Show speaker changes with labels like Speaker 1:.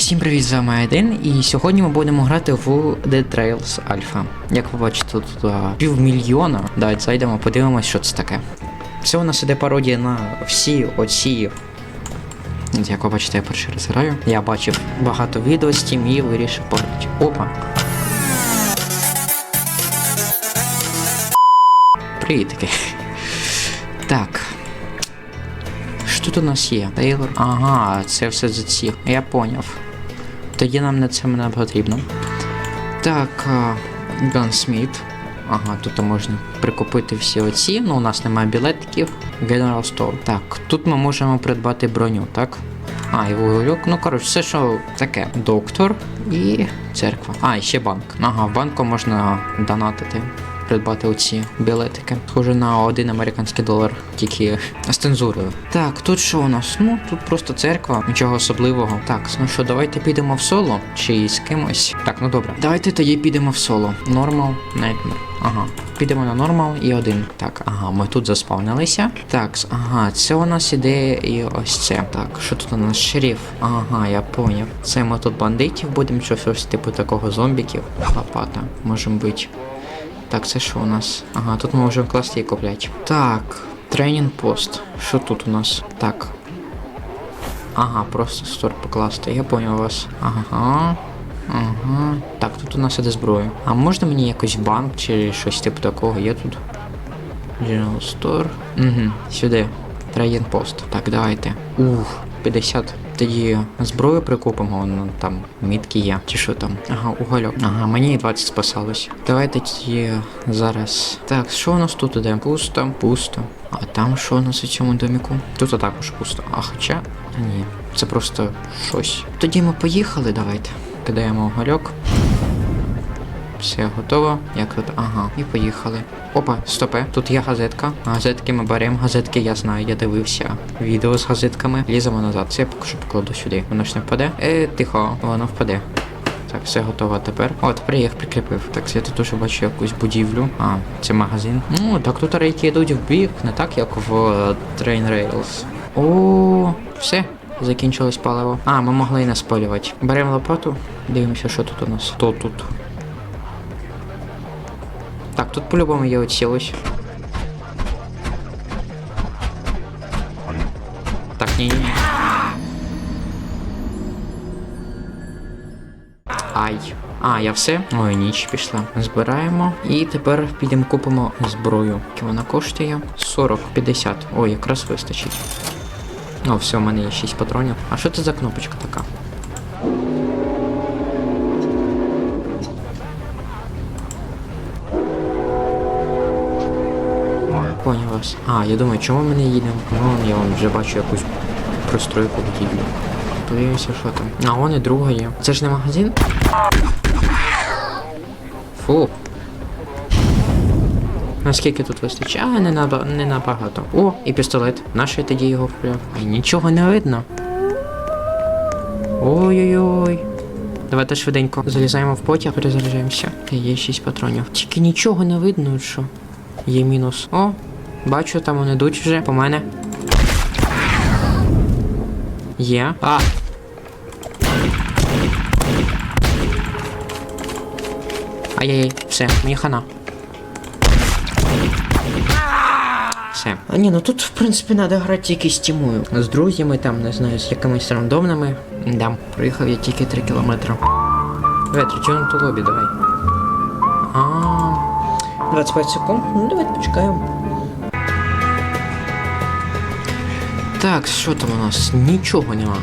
Speaker 1: Всім привіт, з вами Айден, і сьогодні ми будемо грати в Dead Trails Alpha. Як ви бачите, тут а, півмільйона. Давайте зайдемо, подивимось, що це таке. Це у нас іде пародія на всі оці. Як ви бачите, я перший раз граю. Я бачив багато відео з тим і вирішив пограти. Опа. Привітки. Так. Що тут у нас є? Тейлор. Ага, це все за ці. Я поняв. Тоді нам на це не потрібно. Так, Gunsmith. Ага, тут можна прикупити всі оці. Ну, у нас немає білетиків. General Store. Так, тут ми можемо придбати броню, так? А, і вугольок. Ну, коротше, все, що таке. Доктор і церква. А, і ще банк. Ага, банку можна донатити. Придбати оці білетики. Схоже на один американський долар, тільки з цензурою. Так, тут що у нас? Ну, тут просто церква, нічого особливого. Так, ну що, давайте підемо в соло чи з кимось. Так, ну добре. Давайте тоді підемо в соло. Нормал, Nightmare. Ага. Підемо на нормал і один. Так, ага, ми тут заспавнилися. Так, ага, це у нас іде і ось це. Так, що тут у нас шериф? Ага, я поняв. Це ми тут бандитів будемо, щось ось типу такого зомбіків. Лопата, може бути. Так, це що у нас? Ага, тут ми можемо класти і купляти. Так, тренінг пост. Що тут у нас? Так. Ага, просто стор покласти. Я понял вас. Ага. Ага. Так, тут у нас іде зброя. А можна мені якось банк чи щось типу такого? Є тут? General Store. Угу, сюди. Трейн пост. Так, давайте. Ух, 50. Тоді зброю прикупимо, воно там мітки є. Чи що там? Ага, угольок. Ага, мені 20 спасалось. Давайте тоді зараз. Так, що у нас тут іде? Пусто, пусто. А там що у нас у цьому доміку? Тут також пусто. А хоча. Ні, це просто щось. Тоді ми поїхали, давайте. Кидаємо угольок. Все готово. Як тут? Ага, і поїхали. Опа, стопе. Тут є газетка. Газетки ми беремо. Газетки я знаю, я дивився відео з газетками. Ліземо назад. Це я поки що покладу сюди. Воно ж не впаде. Е, тихо, воно впаде. Так, все готово тепер. О, тепер прикріпив. Так, я тут уже бачу якусь будівлю. А, це магазин. Ну, так тут рейки йдуть в бік, не так, як в е, Train Rails. О, все. Закінчилось паливо. А, ми могли і не спалювати. Беремо лопату, дивимося, що тут у нас. Хто тут? Так, тут по-любому є оці. Так, ні, ні. Ай. А, я все. Ой, ніч пішла. Збираємо. І тепер підемо купимо зброю. Яка вона коштує? 40-50. Ой, якраз вистачить. О, все, у мене є 6 патронів. А що це за кнопочка така? Поняв вас. А, я думаю, чому ми не їдемо? Ну, я вам вже бачу якусь пристройку будівлю. Подивимося, що там. А, вон і друга є. Це ж не магазин? Фу. Наскільки тут вистачає, не, наба... не набагато. О, і пістолет. Наший тоді його впряв. Ай, нічого не видно. Ой-ой-ой. Давайте швиденько залізаємо в потяг, перезаряджаємося. Та Є 6 патронів. Тільки нічого не видно, що. Є мінус. О, бачу, там вони йдуть вже по мене. Є. А! Ай-яй-яй, все, мені хана. Все. А ні, ну тут, в принципі, треба грати тільки з тімою. З друзями, там, не знаю, з якимись рандомними. Да, проїхав я тільки 3 кілометри. Ветрі, чого на ту лобі, давай. А, 25 секунд. Ну, давайте почекаємо. Так, що там у нас? Нічого нема.